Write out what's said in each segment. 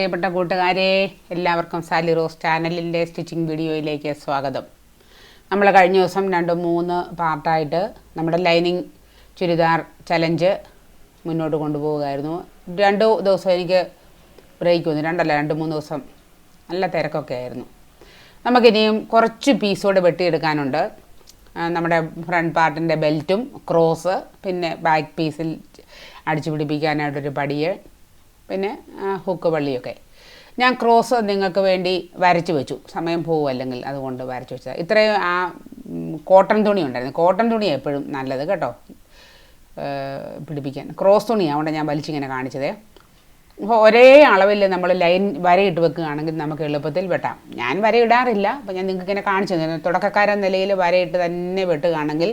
പ്രിയപ്പെട്ട കൂട്ടുകാരെ എല്ലാവർക്കും സാലി റോസ് ചാനലിന്റെ സ്റ്റിച്ചിങ് വീഡിയോയിലേക്ക് സ്വാഗതം. നമ്മൾ കഴിഞ്ഞ ദിവസം രണ്ട് മൂന്ന് പാർട്ടായിട്ട് നമ്മുടെ ലൈനിങ് ചുരിദാർ ചലഞ്ച് മുന്നോട്ട് കൊണ്ടുപോവുകയായിരുന്നു. രണ്ട് ദിവസം എനിക്ക് ബ്രേക്ക് വന്നു. രണ്ടല്ല രണ്ട് മൂന്ന് ദിവസം നല്ല തിരക്കൊക്കെ ആയിരുന്നു. നമുക്കിനിയും കുറച്ച് പീസോടെ വെട്ടിയെടുക്കാനുണ്ട്. നമ്മുടെ ഫ്രണ്ട് പാർട്ടിന്റെ ബെൽറ്റും ക്രോസ് പിന്നെ ബാക്ക് പീസിൽ അടിച്ചു പിടിപ്പിക്കാനായിട്ടൊരു പടിയെ. പിന്നെ ഹുക്ക് പള്ളിയൊക്കെ. ഞാൻ ക്രോസ് നിങ്ങൾക്ക് വേണ്ടി വരച്ച് വെച്ചു. സമയം പോകും അല്ലെങ്കിൽ അതുകൊണ്ട് വരച്ച് വെച്ചത്. ഇത്രയും ആ കോട്ടൺ തുണി ഉണ്ടായിരുന്നു. കോട്ടൺ തുണി എപ്പോഴും നല്ലത് കേട്ടോ. പിടിപ്പിക്കാൻ. ക്രോസ് തുണിയാണ് അതുകൊണ്ട് ഞാൻ വലിച്ചിങ്ങനെ കാണിച്ചതേ. അപ്പോൾ ഒരേ അളവിൽ നമ്മൾ ലൈൻ വരയിട്ട് വെക്കുകയാണെങ്കിൽ നമുക്ക് എളുപ്പത്തിൽ വെട്ടാം. ഞാൻ വരയിടാറില്ല. അപ്പോൾ ഞാൻ നിങ്ങൾക്ക് ഇങ്ങനെ കാണിച്ചു തന്നെ. തുടക്കക്കാരൻ നിലയിൽ വരയിട്ട് തന്നെ വെട്ടുകയാണെങ്കിൽ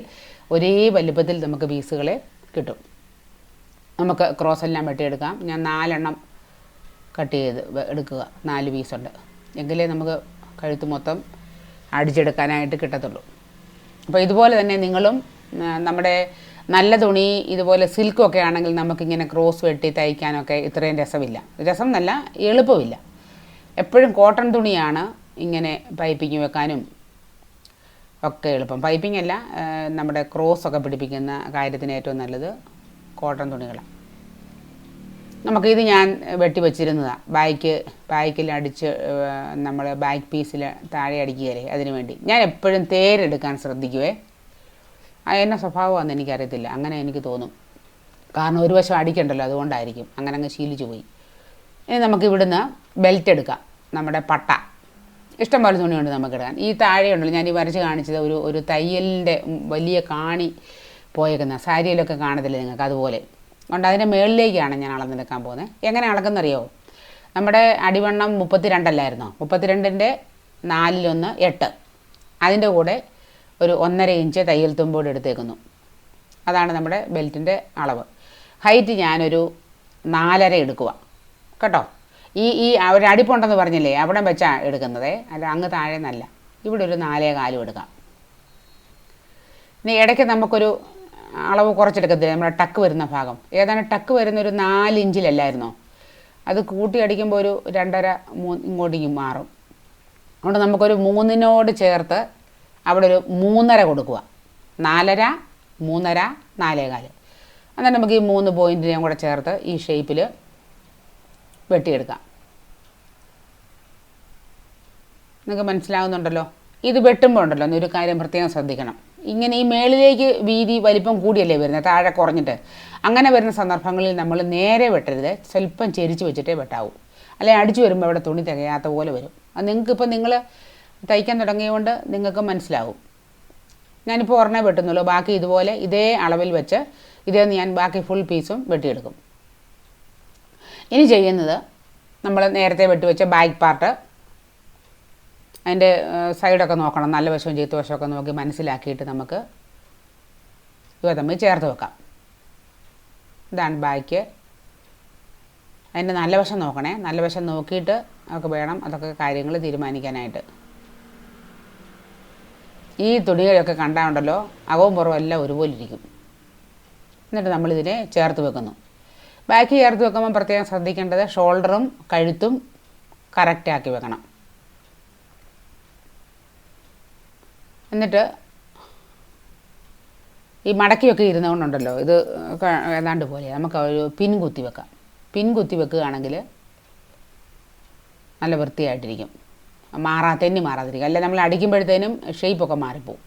ഒരേ വലുപ്പത്തിൽ നമുക്ക് പീസുകളെ കിട്ടും. നമുക്ക് ക്രോസ് എല്ലാം വെട്ടിയെടുക്കാം. ഞാൻ നാലെണ്ണം കട്ട് ചെയ്ത് എടുക്കുക. നാല് പീസുണ്ട് എങ്കിലേ നമുക്ക് കഴുത്ത് മൊത്തം അടിച്ചെടുക്കാനായിട്ട് കിട്ടത്തുള്ളൂ. അപ്പോൾ ഇതുപോലെ തന്നെ നിങ്ങളും നമ്മുടെ നല്ല തുണി ഇതുപോലെ സിൽക്കൊക്കെ ആണെങ്കിൽ നമുക്കിങ്ങനെ ക്രോസ് വെട്ടി തയ്ക്കാനൊക്കെ ഇത്രയും രസമില്ല. രസം എന്നല്ല എളുപ്പമില്ല. എപ്പോഴും കോട്ടൺ തുണിയാണ് ഇങ്ങനെ പൈപ്പിങ് വെക്കാനും ഒക്കെ എളുപ്പം. പൈപ്പിംഗ് അല്ല നമ്മുടെ ക്രോസ് ഒക്കെ പിടിപ്പിക്കുന്ന കാര്യത്തിന് ഏറ്റവും നല്ലത് കോട്ടൺ തുണികളാണ് നമുക്കിത് ഞാൻ വെട്ടി വെച്ചിരുന്നതാണ് ബാക്ക് ബാക്കിൽ അടിച്ച് നമ്മൾ ബാക്ക് പീസിൽ താഴെ അടിക്കുകയല്ലേ അതിനു വേണ്ടി. ഞാൻ എപ്പോഴും തേരെടുക്കാൻ ശ്രദ്ധിക്കുവേ. എന്നെ സ്വഭാവമാണെന്ന് എനിക്കറിയത്തില്ല. അങ്ങനെ എനിക്ക് തോന്നും. കാരണം ഒരു വശം അടിക്കണ്ടല്ലോ അതുകൊണ്ടായിരിക്കും. അങ്ങനെ അങ്ങ് ശീലിച്ചു പോയി. ഇനി നമുക്ക് ഇവിടുന്ന് ബെൽറ്റ് എടുക്കാം. നമ്മുടെ പട്ട. ഇഷ്ടം പോലെ തുണിയുണ്ട് നമുക്ക് ഈ താഴെയുണ്ടല്ലോ ഞാൻ ഈ വരച്ച് കാണിച്ചത്. ഒരു ഒരു തയ്യലിന്റെ വലിയ കാണി പോയേക്കുന്ന സാരിയിലൊക്കെ കാണത്തില്ലേ നിങ്ങൾക്ക് അതുപോലെ? അതുകൊണ്ട് അതിന്റെ മേളിലേക്കാണ് ഞാൻ അളന്നെടുക്കാൻ പോകുന്നത്. എങ്ങനെ അളക്കുന്നറിയോ? നമ്മുടെ അടിവണ്ണം മുപ്പത്തിരണ്ടല്ലായിരുന്നോ? മുപ്പത്തിരണ്ടിന്റെ നാലിലൊന്ന് എട്ട്. അതിന്റെ കൂടെ ഒരു ഒന്നര ഇഞ്ച് തയ്യൽ തുമ്പോട് എടുത്തേക്കുന്നു. അതാണ് നമ്മുടെ ബെൽറ്റിന്റെ അളവ്. ഹൈറ്റ് ഞാനൊരു നാലര എടുക്കുക കേട്ടോ? ഈ ഈ ഒരു അടിപ്പുണ്ടെന്ന് പറഞ്ഞില്ലേ? അവിടെ വെച്ചാണ് എടുക്കുന്നത്. അല്ല അങ്ങ് താഴെ നല്ല ഇവിടെ ഒരു നാലേ കാലും എടുക്കാം. ഇനി ഇടയ്ക്ക് നമുക്കൊരു അളവ് കുറച്ചെടുക്കത്തില്ല? നമ്മുടെ ടക്ക് വരുന്ന ഭാഗം. ഏതാണ്ട് ടക്ക് വരുന്ന ഒരു നാല് ഇഞ്ചിലല്ലായിരുന്നോ? അത് കൂട്ടി അടിക്കുമ്പോൾ ഒരു രണ്ടര മൂ ഇങ്ങോട്ടേക്ക് മാറും. അതുകൊണ്ട് നമുക്കൊരു മൂന്നിനോട് ചേർത്ത് അവിടെ ഒരു മൂന്നര കൊടുക്കുക. നാലര മൂന്നര നാലേകാൽ. എന്നിട്ട് നമുക്ക് ഈ മൂന്ന് പോയിന്റിനെയും കൂടെ ചേർത്ത് ഈ ഷേപ്പിൽ വെട്ടിയെടുക്കാം. നിങ്ങൾക്ക് മനസ്സിലാവുന്നുണ്ടല്ലോ? ഇത് വെട്ടുമ്പോൾ ഉണ്ടല്ലോ ഒരു കാര്യം പ്രത്യേകം ശ്രദ്ധിക്കണം. ഇങ്ങനെ ഈ മേളിലേക്ക് വീതി വലിപ്പം കൂടിയല്ലേ വരുന്നത് താഴെ കുറഞ്ഞിട്ട്. അങ്ങനെ വരുന്ന സന്ദർഭങ്ങളിൽ നമ്മൾ നേരെ വെട്ടരുത് സ്വല്പം ചെരിച്ച് വെച്ചിട്ടേ വെട്ടാവൂ. അല്ലെങ്കിൽ അടിച്ചു വരുമ്പോൾ അവിടെ തുണി തികയാത്ത പോലെ വരും. അത് നിങ്ങൾക്കിപ്പോൾ നിങ്ങൾ തയ്ക്കാൻ തുടങ്ങിയതുകൊണ്ട് നിങ്ങൾക്ക് മനസ്സിലാവും. ഞാനിപ്പോൾ ഒരെണ്ണേ വെട്ടുന്നുള്ളൂ ബാക്കി ഇതുപോലെ ഇതേ അളവിൽ വെച്ച് ഇതേ ഞാൻ ബാക്കി ഫുൾ പീസും വെട്ടിയെടുക്കും. ഇനി ചെയ്യുന്നത് നമ്മൾ നേരത്തെ വെട്ടിവെച്ച ബാക്ക് പാർട്ട് അതിന്റെ സൈഡൊക്കെ നോക്കണം. നല്ല വശവും ചീത്ത വശമൊക്കെ നോക്കി മനസ്സിലാക്കിയിട്ട് നമുക്ക് ഇവ തമ്മിൽ ചേർത്ത് വെക്കാം. ഇതാണ് ബാക്ക്. അതിന്റെ നല്ല വശം നോക്കണേ. നല്ല വശം നോക്കിയിട്ട് ഒക്കെ വേണം അതൊക്കെ കാര്യങ്ങൾ തീരുമാനിക്കാനായിട്ട്. ഈ തുണികളൊക്കെ കണ്ടാണ്ടല്ലോ അകവും പുറവും എല്ലാം ഒരുപോലെ ഇരിക്കും. എന്നിട്ട് നമ്മളിതിനെ ചേർത്ത് വെക്കുന്നു. ബാക്ക് ചേർത്ത് വെക്കുമ്പോൾ പ്രത്യേകം ശ്രദ്ധിക്കേണ്ടത് ഷോൾഡറും കഴുത്തും കറക്റ്റാക്കി വെക്കണം. എന്നിട്ട് ഈ മടക്കിയൊക്കെ ഇരുന്നുകൊണ്ടുണ്ടല്ലോ. ഇത് ഏതാണ്ട് പോലെ. നമുക്ക് ഒരു പിൻ കുത്തി വെക്കാം. പിൻ കുത്തി വെക്കുകയാണെങ്കിൽ നല്ല വൃത്തിയായിട്ടിരിക്കും. മാറാ തെന്നി മാറാതിരിക്കും. അല്ല നമ്മൾ അടിക്കുമ്പോഴത്തേനും ഷേപ്പൊക്കെ മാറിപ്പോവും.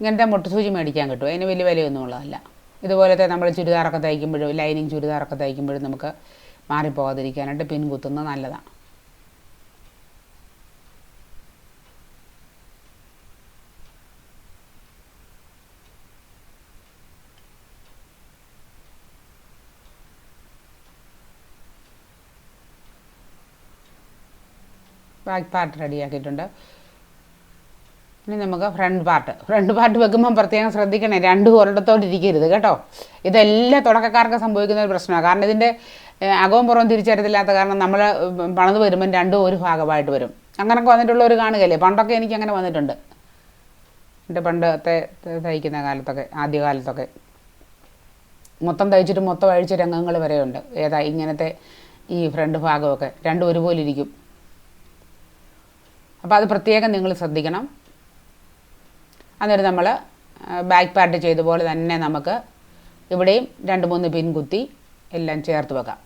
ഇങ്ങനത്തെ മുട്ടുസൂചി മേടിക്കാൻ കിട്ടും. അതിന് വലിയ വിലയൊന്നും ഉള്ളതല്ല. ഇതുപോലത്തെ നമ്മൾ ചുരിദാറൊക്കെ തയ്ക്കുമ്പോഴും ലൈനിങ് ചുരിദാറൊക്കെ തയ്ക്കുമ്പോഴും നമുക്ക് മാറിപ്പോകാതിരിക്കാനായിട്ട് പിൻ കുത്തുന്നത് നല്ലതാണ് ബാക്ക് പാർട്ട് റെഡിയാക്കിയിട്ടുണ്ട്. ഇനി നമുക്ക് ഫ്രണ്ട് പാർട്ട് ഫ്രണ്ട് പാർട്ട് വെക്കുമ്പം പ്രത്യേകം ശ്രദ്ധിക്കണേ രണ്ടും ഒരിടത്തോട്ട് ഇരിക്കരുത് കേട്ടോ. ഇതെല്ലാം തുടക്കക്കാർക്ക് സംഭവിക്കുന്ന ഒരു പ്രശ്നമാണ് കാരണം ഇതിന്റെ അകവും പുറവും തിരിച്ചറിയത്തില്ലാത്ത കാരണം നമ്മൾ പണിത് വരുമ്പം രണ്ടും ഒരു ഭാഗമായിട്ട് വരും. അങ്ങനെയൊക്കെ വന്നിട്ടുള്ളവർ കാണുകയല്ലേ? പണ്ടൊക്കെ എനിക്ക് അങ്ങനെ വന്നിട്ടുണ്ട്. എന്റെ പണ്ടത്തെ തയ്ക്കുന്ന കാലത്തൊക്കെ ആദ്യകാലത്തൊക്കെ. മൊത്തം തയ്ച്ചിട്ട് മൊത്തം അഴിച്ച രംഗങ്ങൾ വരെയുണ്ട്. ഏതാ ഇങ്ങനത്തെ ഈ ഫ്രണ്ട് ഭാഗമൊക്കെ രണ്ടും ഒരുപോലെ ഇരിക്കും. അപ്പോൾ അത് പ്രത്യേകം നിങ്ങൾ ശ്രദ്ധിക്കണം. അന്നേരം നമ്മൾ ബാക്ക് പാർട്ട് ചെയ്ത പോലെ തന്നെ നമുക്ക് ഇവിടെയും രണ്ട് മൂന്ന് പിൻ കുത്തി എല്ലാം ചേർത്ത് വെക്കാം.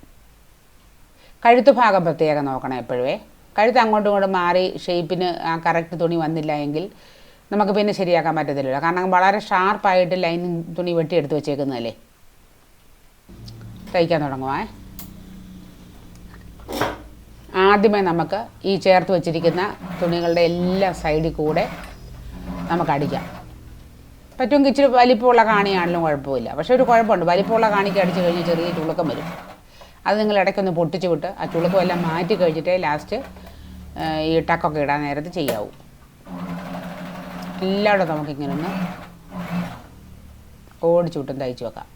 കഴുത്ത് ഭാഗം പ്രത്യേകം നോക്കണം എപ്പോഴേ കഴുത്ത് അങ്ങോട്ടും ഇങ്ങോട്ടും മാറി ഷേപ്പിന് ആ കറക്റ്റ് തുണി വന്നില്ല എങ്കിൽ നമുക്ക് പിന്നെ ശരിയാക്കാൻ പറ്റത്തില്ലല്ലോ. കാരണം വളരെ ഷാർപ്പായിട്ട് ലൈനിങ് തുണി വെട്ടിയെടുത്ത് വെച്ചേക്കുന്നതല്ലേ? തയ്ക്കാൻ തുടങ്ങുവാ ആദ്യമേ നമുക്ക് ഈ ചേർത്ത് വെച്ചിരിക്കുന്ന തുണികളുടെ എല്ലാ സൈഡിൽ കൂടെ നമുക്ക് അടിക്കാം. പറ്റുമെങ്കിൽ ഇച്ചിരി വലിപ്പമുള്ള കാണിയാണെങ്കിലും കുഴപ്പമില്ല. പക്ഷേ ഒരു കുഴപ്പമുണ്ട്. വലിപ്പമുള്ള കാണിക്ക് അടിച്ച് കഴിഞ്ഞാൽ ചെറിയ ചുളുക്കം വരും. അത് നിങ്ങൾ ഇടയ്ക്കൊന്ന് പൊട്ടിച്ച് വിട്ട് ആ ചുളുക്കം എല്ലാം മാറ്റി കഴിച്ചിട്ടേ ലാസ്റ്റ് ഈ ടക്കൊക്കെ ഇടാൻ നേരത്ത് ചെയ്യാവൂ. എല്ലായിടും നമുക്കിങ്ങനെ ഒന്ന് ഓടിച്ചു വിട്ടും തയ്ച്ചു വെക്കാം.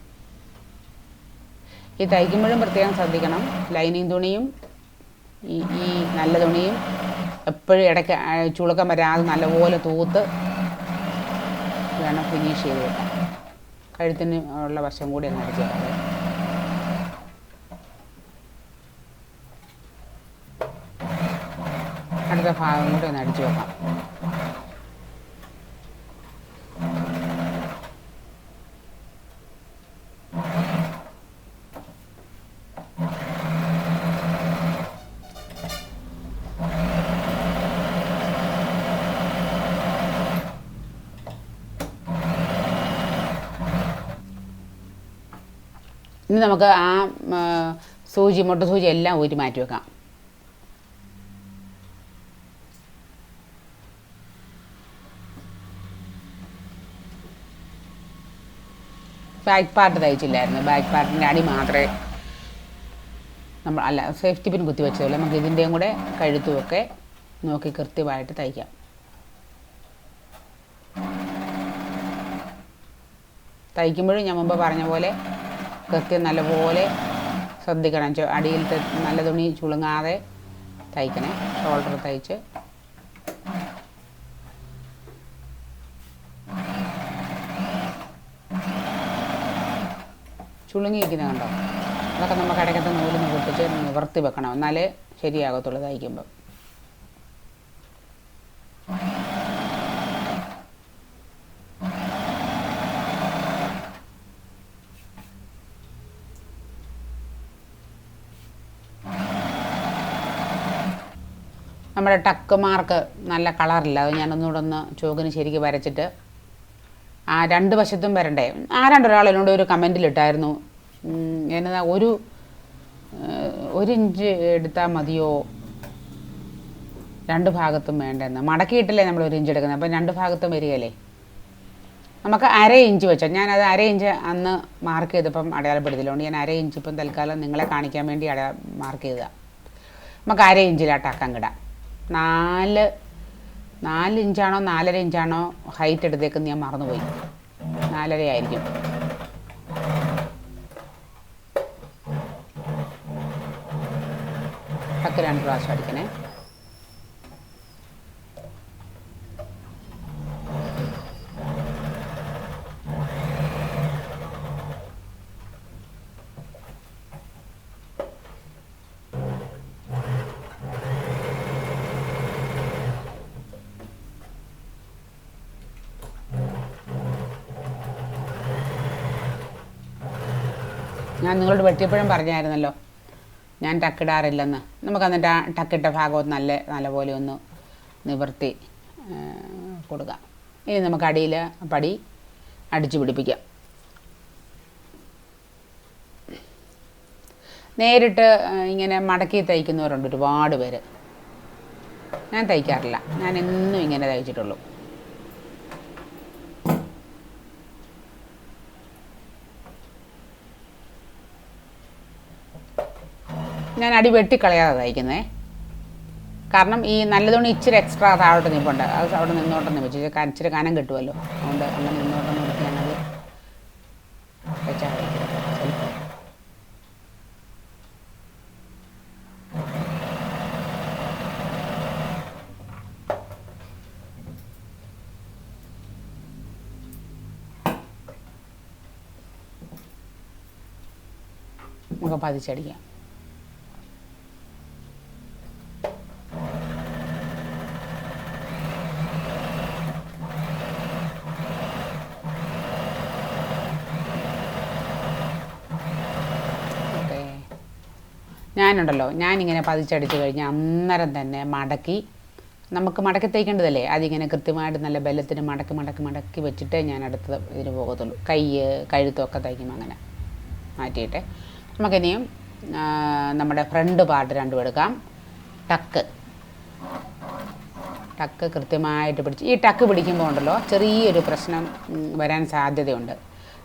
ഈ തയ്ക്കുമ്പോഴും പ്രത്യേകം ശ്രദ്ധിക്കണം. ലൈനിങ് തുണിയും ഈ നല്ല തുണിയും എപ്പോഴും ഇടയ്ക്ക് ചുളുക്കം വരാതെ നല്ലപോലെ തൂത്ത് വേണം ഫിനിഷ് ചെയ്ത് വെക്കാൻ കഴുത്തിന് ഉള്ള വശം കൂടി അങ്ങ് അടിച്ച് വെക്കാം അടുത്ത ഭാഗം കൂടി ഒന്ന് അടിച്ചു വെക്കാം. ഇനി നമുക്ക് ആ സൂചി മുട്ട സൂചി എല്ലാം ഊരി മാറ്റി വെക്കാം. ബാക്ക് പാർട്ട് തയ്ച്ചില്ലായിരുന്നു. ബാക്ക് പാർട്ടിന്റെ അടി മാത്രമേ നമ്മൾ അല്ല സേഫ്റ്റി പിൻ കുത്തി വെച്ചതല്ല നമുക്ക് ഇതിന്റെയും കൂടെ കഴുത്തുമൊക്കെ നോക്കി കൃത്യമായിട്ട് തയ്ക്കാം. തയ്ക്കുമ്പോഴും ഞാൻ മുമ്പ് പറഞ്ഞ പോലെ കൃത്യം നല്ലപോലെ ശ്രദ്ധിക്കണം. അടിയിലത്തെ നല്ല തുണി ചുളുങ്ങാതെ തയ്ക്കണേ. ഷോൾഡർ തയ്ച്ച്. ചുളുങ്ങിയിരിക്കുന്ന കണ്ടോ? അതൊക്കെ നമുക്ക് ഇടയ്ക്കത്തെ നൂലിന് പൊട്ടിച്ച് നിവർത്തി വെക്കണം. എന്നാലേ ശരിയാകത്തുള്ളൂ തയ്ക്കുമ്പോൾ നമ്മുടെ ടക്ക് മാർക്ക് നല്ല കളറില്ല അത് ഞാനൊന്നുകൂടെ ഒന്ന് ചോക്കിന് ശരിക്ക് വരച്ചിട്ട് ആ രണ്ട് വശത്തും വരണ്ടേ? ആ രണ്ടൊരാൾ എന്നോട് ഒരു കമന്റിലിട്ടായിരുന്നു എന്നതാ ഒരു ഒരു ഇഞ്ച് എടുത്താൽ മതിയോ? രണ്ട് ഭാഗത്തും വേണ്ടെന്ന്. മടക്കിയിട്ടല്ലേ നമ്മൾ ഒരു ഇഞ്ച് എടുക്കുന്നത്. അപ്പം രണ്ട് ഭാഗത്തും വരികയല്ലേ? നമുക്ക് അര ഇഞ്ച് വെച്ചാൽ ഞാനത് അര ഇഞ്ച് അന്ന് മാർക്ക് ചെയ്തപ്പം അടയാളപ്പെടുത്തില്ലോണ്ട് ഞാൻ അര ഇഞ്ച് ഇപ്പം തൽക്കാലം നിങ്ങളെ കാണിക്കാൻ വേണ്ടി അടയാ മാർക്ക് ചെയ്തതാണ് നമുക്ക് അര ഇഞ്ചിലാട്ടാക്കാൻ കിടാം നാല് നാല് ഇഞ്ചാണോ നാലര ഇഞ്ചാണോ ഹൈറ്റ് എടുത്തേക്കെന്ന് ഞാൻ മറന്നുപോയി. നാലര ആയിരിക്കും പത്ത് രണ്ട് പ്രാവശ്യം അടിക്കണേ. ഞാൻ നിങ്ങളോട് വെട്ടിയപ്പോഴും പറഞ്ഞായിരുന്നല്ലോ ഞാൻ ടക്കിടാറില്ലെന്ന് നമുക്ക് എന്നിട്ട് ആ ടക്കിട്ട ഭാഗം നല്ല നല്ലപോലെ ഒന്ന് നിവർത്തി കൊടുക്കാം. ഇനി നമുക്ക് അടിയിൽ പടി അടിച്ചു പിടിപ്പിക്കാം. നേരിട്ട് ഇങ്ങനെ മടക്കി തയ്ക്കുന്നവരുണ്ട് ഒരുപാട് പേര്. ഞാൻ തയ്ക്കാറില്ല. ഞാൻ എന്നും ഇങ്ങനെ തയ്ച്ചിട്ടുള്ളൂ. ഞാൻ അടി വെട്ടിക്കളയാതെ തയ്ക്കുന്നേ കാരണം ഈ നല്ലതുകൊണ്ട് ഇച്ചിരി എക്സ്ട്രാ താഴോട്ട് നിൽപ്പുണ്ട് അത് അവിടെ നിന്നോട്ടം വെച്ചു ഇച്ചിരി കനം കിട്ടുമല്ലോ അതുകൊണ്ട് അങ്ങനെ നിന്നോട്ടം നിർത്തി ഞാനത് നമുക്ക് പതിച്ചടിക്കാം. ഞാനുണ്ടല്ലോ ഞാനിങ്ങനെ പതിച്ചടിച്ച് കഴിഞ്ഞാൽ അന്നേരം തന്നെ മടക്കി. നമുക്ക് മടക്കി തേക്കേണ്ടതല്ലേ? അതിങ്ങനെ കൃത്യമായിട്ട് നല്ല ബലത്തിന് മടക്കി മടക്കി മടക്കി വെച്ചിട്ടേ ഞാൻ അടുത്തത് ഇതിന് പോകത്തുള്ളൂ. കൈ കഴുത്തൊക്കെ തയ്ക്കുമ്പോൾ അങ്ങനെ മാറ്റിയിട്ട്. നമുക്കിനിയും നമ്മുടെ ഫ്രണ്ട് പാർട്ട് രണ്ടും എടുക്കാം. ടക്ക്. ടക്ക് കൃത്യമായിട്ട് പിടിച്ച് ഈ ടക്ക് പിടിക്കുമ്പോൾ ഉണ്ടല്ലോ ചെറിയൊരു പ്രശ്നം വരാൻ സാധ്യതയുണ്ട്.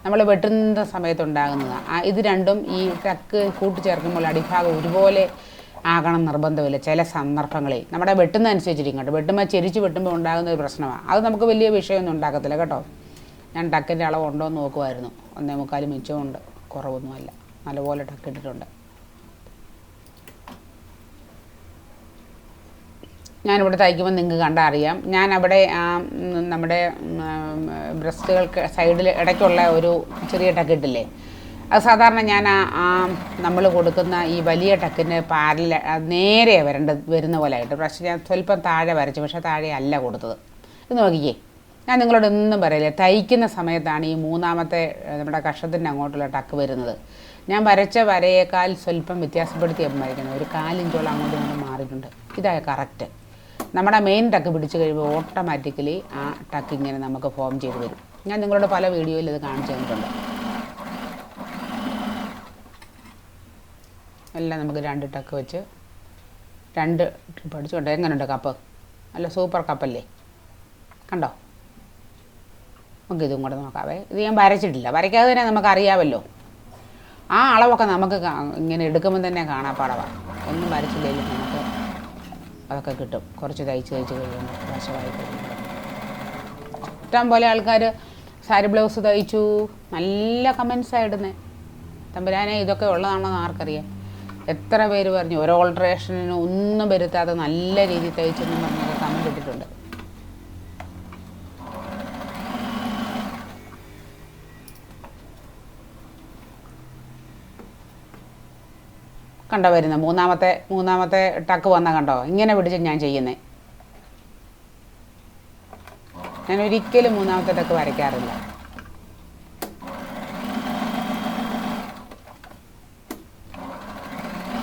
നമ്മൾ വെട്ടുന്ന സമയത്തുണ്ടാകുന്നതാണ് ഇത് രണ്ടും ഈ ടക്ക് കൂട്ടിച്ചേർക്കുമ്പോൾ അടിഭാഗം ഒരുപോലെ ആകണം നിർബന്ധമില്ല. ചില സന്ദർഭങ്ങളിൽ. നമ്മുടെ വെട്ടുന്ന അനുസരിച്ചിരിക്കും കേട്ടോ. വെട്ടുമ്പോൾ ചെരിച്ച് വെട്ടുമ്പോൾ ഉണ്ടാകുന്ന ഒരു പ്രശ്നമാണ് അത് നമുക്ക് വലിയ വിഷയമൊന്നും ഉണ്ടാക്കത്തില്ല കേട്ടോ. ഞാൻ ടക്കിന്റെ അളവ് ഉണ്ടോ എന്ന് നോക്കുമായിരുന്നു ഒന്നേ മുക്കാൽ മിച്ചമുണ്ട്. കുറവൊന്നുമല്ല. നല്ലപോലെ ടക്ക് ഞാനിവിടെ തയ്ക്കുമ്പോൾ നിങ്ങൾക്ക് കണ്ടാൽ അറിയാം ഞാൻ അവിടെ ആ, നമ്മുടെ ബ്രസ്റ്റുകൾക്ക് സൈഡിൽ ഇടയ്ക്കുള്ള ഒരു ചെറിയ ടക്കിട്ടില്ലേ അത് സാധാരണ ഞാൻ ആ നമ്മൾ കൊടുക്കുന്ന ഈ വലിയ ടക്കിന് പാരല നേരെ വരേണ്ടത് വരുന്ന പോലെ ആയിട്ട്. പക്ഷേ ഞാൻ സ്വല്പം താഴെ വരച്ചു. പക്ഷേ താഴെ അല്ല കൊടുത്തത്. ഇത് നോക്കിക്കേ. ഞാൻ നിങ്ങളോട് ഒന്നും പറയില്ല. തയ്ക്കുന്ന സമയത്താണ് ഈ മൂന്നാമത്തെ നമ്മുടെ കഷത്തിന്റെ അങ്ങോട്ടുള്ള ടക്ക് വരുന്നത്. ഞാൻ വരച്ച വരയേക്കാൾ സ്വല്പം വ്യത്യാസപ്പെടുത്തി വരയ്ക്കുന്നത്. ഒരു കാലിഞ്ചോളം അങ്ങോട്ടും ഇങ്ങോട്ടും മാറിയിട്ടുണ്ട്. ഇതായ കറക്റ്റ്. നമ്മുടെ മെയിൻ ടക്ക് പിടിച്ച് കഴിയുമ്പോൾ ഓട്ടോമാറ്റിക്കലി ആ ടക്ക് ഇങ്ങനെ നമുക്ക് ഫോം ചെയ്ത് വരും. ഞാൻ നിങ്ങളോട് പല വീഡിയോയിൽ ഇത് കാണിച്ചു തന്നിട്ടുണ്ട്. എല്ലാം നമുക്ക് രണ്ട് ടക്ക് വെച്ച് രണ്ട് ട്രിപ്പ് അടിച്ചുകൊണ്ട് എങ്ങനെയുണ്ട് കപ്പ് നല്ല സൂപ്പർ കപ്പല്ലേ കണ്ടോ? നമുക്ക് ഇതും കൂടെ നോക്കാവേ. ഇത് ഞാൻ വരച്ചിട്ടില്ല. വരയ്ക്കാതെ തന്നെ നമുക്ക് അറിയാമല്ലോ ആ അളവൊക്കെ നമുക്ക് ഇങ്ങനെ എടുക്കുമ്പോൾ തന്നെ കാണാപ്പാടവാണ് ഒന്നും വരച്ചില്ലെങ്കിലും അതൊക്കെ കിട്ടും. കുറച്ച് തയ്ച്ച് തയ്ച്ച് കഴിയുമ്പോൾ വശമായി കഴിയുമ്പോൾ ഇഷ്ടം പോലെ ആൾക്കാർ സാരി ബ്ലൗസ് തയ്ച്ചു. നല്ല കമൻസാണ് ഇടുന്നത് തമ്പുരാനെ ഇതൊക്കെ ഉള്ളതാണെന്ന് ആർക്കറിയാം. എത്ര പേര് പറഞ്ഞു ഒരു ഓൾട്രേഷനും ഒന്നും വരുത്താതെ നല്ല രീതിയിൽ തയ്ച്ചെന്ന് പറഞ്ഞൊക്കെ കമന്റ് ഇട്ടിട്ടുണ്ട്. കണ്ടോ വരുന്നത് മൂന്നാമത്തെ മൂന്നാമത്തെ ടക്ക് വന്ന കണ്ടോ? ഇങ്ങനെ പിടിച്ച് ഞാൻ ചെയ്യുന്നത് ഞാൻ ഒരിക്കലും മൂന്നാമത്തെ ടക്ക് വരയ്ക്കാറില്ല.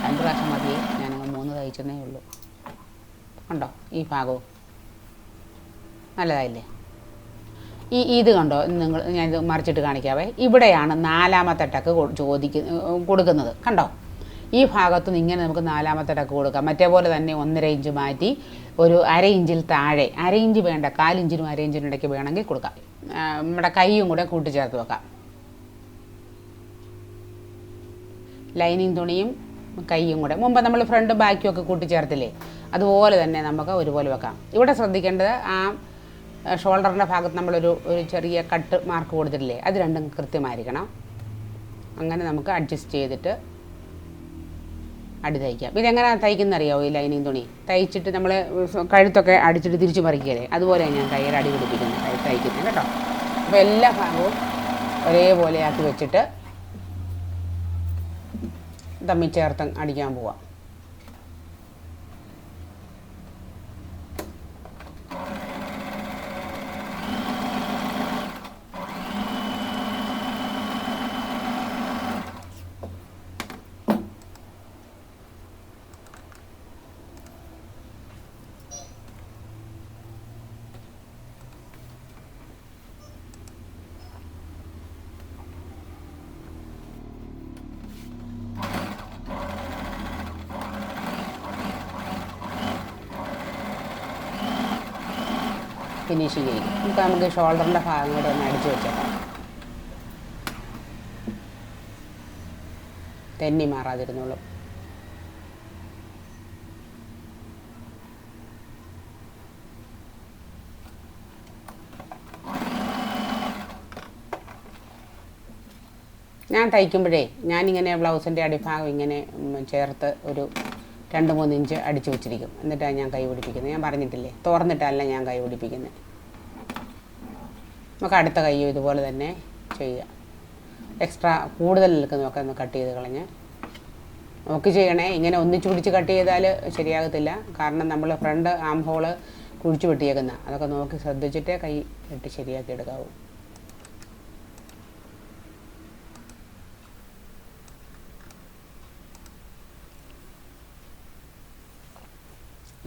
രണ്ട് പ്രാവശ്യം മതി. ഞാൻ മൂന്ന് തയ്ച്ചെന്നേ ഉള്ളൂ. കണ്ടോ? ഈ ഭാഗവും. നല്ലതായില്ലേ? ഈ ഇത് കണ്ടോ? നിങ്ങൾ ഞാനിത് മറിച്ചിട്ട് കാണിക്കാവേ. ഇവിടെയാണ് നാലാമത്തെ ടക്ക് ചോദിക്കുന്ന കൊടുക്കുന്നത്. കണ്ടോ? ഈ ഭാഗത്തു നിന്ന് ഇങ്ങനെ നമുക്ക് നാലാമത്തെ ടക്ക് കൊടുക്കാം. മറ്റേ പോലെ തന്നെ ഒന്നര ഇഞ്ച് മാറ്റി ഒരു അര ഇഞ്ചിൽ താഴെ അര ഇഞ്ച് വേണ്ട കാലിഞ്ചിനും അര ഇഞ്ചിനും ഇടയ്ക്ക് വേണമെങ്കിൽ കൊടുക്കാം. നമ്മുടെ കൈയും കൂടെ കൂട്ടിച്ചേർത്ത് വെക്കാം. ലൈനിങ് തുണിയും കൈയും കൂടെ. മുമ്പ് നമ്മൾ ഫ്രണ്ടും ബാക്കും ഒക്കെ കൂട്ടിച്ചേർത്തില്ലേ? അതുപോലെ തന്നെ നമുക്ക് ഒരുപോലെ വെക്കാം. ഇവിടെ ശ്രദ്ധിക്കേണ്ടത് ആ ഷോൾഡറിന്റെ ഭാഗത്ത് നമ്മളൊരു ഒരു ചെറിയ കട്ട് മാർക്ക് കൊടുത്തിട്ടില്ലേ? അത് രണ്ടും കൃത്യമായിരിക്കണം. അങ്ങനെ നമുക്ക് അഡ്ജസ്റ്റ് ചെയ്തിട്ട് അടി തയ്ക്കാം. ഇതെങ്ങനെ തയ്ക്കുന്ന അറിയാമോ ഈ ലൈനിങ് തുണി? തയ്ച്ചിട്ട് നമ്മൾ കഴുത്തൊക്കെ അടിച്ചിട്ട് തിരിച്ച് മറിക്കുകയല്ലേ അതുപോലെയാണ് ഞാൻ തയ്യൽ അടി പിടിപ്പിക്കുന്നത് തയ്- തയ്ക്കുന്നത് കേട്ടോ. അപ്പോൾ എല്ലാ ഭാഗവും ഒരേപോലെ ആക്കി വെച്ചിട്ട് തമ്മിൽ ചേർത്ത് അടിക്കാൻ പോവാം. ഫിനിഷിങ് ചെയ്യും നമുക്ക് നമുക്ക് ഷോൾഡറിന്റെ ഭാഗം കൂടെ ഒന്ന് അടിച്ചു വെച്ചേക്കാം. തെന്നി മാറാതിരുന്നുള്ളൂ ഞാൻ തയ്ക്കുമ്പോഴേ ഞാനിങ്ങനെ ബ്ലൗസിന്റെ അടിഭാഗം ഇങ്ങനെ ചേർത്ത് ഒരു രണ്ട് മൂന്ന് ഇഞ്ച് അടിച്ചു വെച്ചിരിക്കും. എന്നിട്ടാണ് ഞാൻ കൈ പിടിപ്പിക്കുന്നത്. ഞാൻ പറഞ്ഞിട്ടില്ലേ? തുറന്നിട്ടല്ല ഞാൻ കൈ പിടിപ്പിക്കുന്നത്. നമുക്ക് അടുത്ത കൈയും ഇതുപോലെ തന്നെ ചെയ്യുക. എക്സ്ട്രാ കൂടുതൽ നിൽക്കുന്നതൊക്കെ ഒന്ന് കട്ട് ചെയ്ത് കളഞ്ഞ്. നോക്കി ചെയ്യണേ ഇങ്ങനെ ഒന്നിച്ച് പിടിച്ച് കട്ട് ചെയ്താൽ ശരിയാകത്തില്ല. കാരണം നമ്മൾ ഫ്രണ്ട് ആം ഹോൾ കുഴിച്ചു വെട്ടിയേക്കുന്ന. അതൊക്കെ നോക്കി ശ്രദ്ധിച്ചിട്ടേ കൈ ഇട്ട് ശരിയാക്കി എടുക്കാവൂ.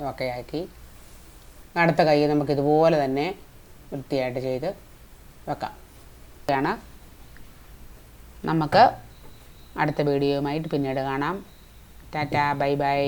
ഒക്കെ ആക്കി അടുത്ത കൈ നമുക്ക് ഇതുപോലെ തന്നെ വൃത്തിയായിട്ട് ചെയ്ത് വെക്കാം. ഇതാണ് നമുക്ക് അടുത്ത വീഡിയോയുമായിട്ട് പിന്നീട് കാണാം. Tata bye bye.